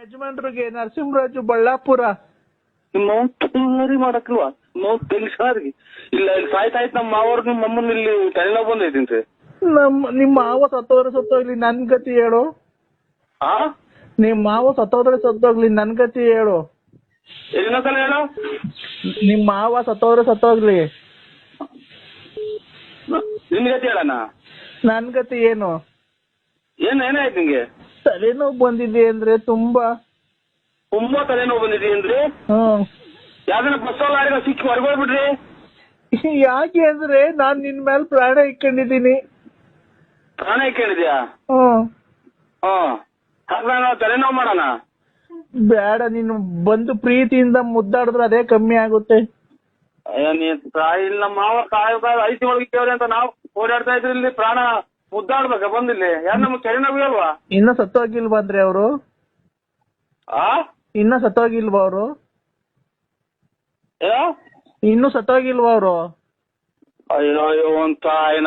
ಯಜಮಾನ್ರಿಗೆ ನರಸಿಂಹರಾಜು ಬಳ್ಳಾಪುರ. ನಿಮ್ಮ ಮರಿ ಮಾಡಕ್ಲ್ವಾ ನಾವು ತೆಗಿಸಾರಿ ಇಲ್ಲ ಇಲ್ಲಿ ಸಾಯ್ತಾ ಇತ್ತು ನಮ್ಮ ಮಾವರು ನಿಮ್ಮ ಅಮ್ಮನ ಇಲ್ಲಿ ತಲೆನೋವು ಬಂದೈತಿ ನಮ್ ನಿಮ್ ಮಾವ ಸತ್ತೋದ್ರೆ ಸತ್ತೋಗ್ಲಿ ನನ್ ಗತಿ ಹೇಳು. ಆ? ನಿಮ್ ಮಾವ ಸತ್ತೋದ್ರೆ ಸತ್ತೋಗ್ಲಿ ನನ್ ಗತಿ ಹೇಳು. ಇನ್ನೊಂದ್ಸಲ ಹೇಳು? ನಿಮ್ ಮಾವ ಸತ್ತೋದ್ರೆ ಸತ್ತೋಗ್ಲಿ. ನಿನ್ ಗತಿ ಹೇಳಣ್ಣ. ನನ್ ಗತಿ ಏನು? ಏನ್ ಏನಾಯ್ತು ನಿಂಗೆ? ತಲೆನೋವು ಬಂದಿದೆ ಅಂದ್ರೆ ತುಂಬಾ. ತುಂಬಾ ತಲೆನೋವು ಬಂದಿದೆ ಅಂದ್ರೆ? ಹ್ಮ್ ಯಾವ್ದನ್ನ ಬಸ್ ಲಾರಿಗ ಸಿಕ್ಕಿ ಹೊರಗೋಗ್ಬಿಡ್ರಿ ಯಾಕೆ ಅಂದ್ರೆ ನಾನ್ ನಿನ್ ಮೇಲೆ ಪ್ರಾಣ ಇಕ್ಕೊಂಡಿದ್ದೀನಿ ಪ್ರಾಣ ಇಕ್ಕೊಂಡಿದ್ಯಾ ಹ್ಮ್ ಹ್ಮ್ ಹಾಗಾದ್ರೆ ನಾವು ತಲೆನೋವು ಮಾಡೋಣ? ಬೇಡ ನೀನು ಬಂದು ಪ್ರೀತಿಯಿಂದ ಮುದ್ದಾಡಿದ್ರೆ ಅದೇ ಕಮ್ಮಿ ಆಗುತ್ತೆ. ತಾಯಿ ನಮ್ಮ ಮಾವ ಕಾಯಿ ಐದು ತಿಂಗಳಿಗೆ ಅಂತ ನಾವು ಓಡಾಡ್ತಾ ಇದ್ರಿ ಇಲ್ಲಿ ಪ್ರಾಣ ಮುದ್ದಾಡ್ಬೇಕ? ಬಂದಿಲ್ಲಿ. ಯಾರು ನಮ್ಗೆ ತಲೆನೋವು ಅಲ್ವಾ? ಇನ್ನ ಸತ್ತೋಗಿಲ್ವಾ ಅಂದ್ರೆ ಅವರು? ಆ? ಇನ್ನ ಸತ್ತೋಗಿಲ್ವಾ ಅವರು? ಏ? ಇನ್ನು ಸತ್ತೋಗಿಲ್ವಾ ಅವರು? ಅಯ್ಯೋ ಅಯ್ಯೋ ತಾಯಿನ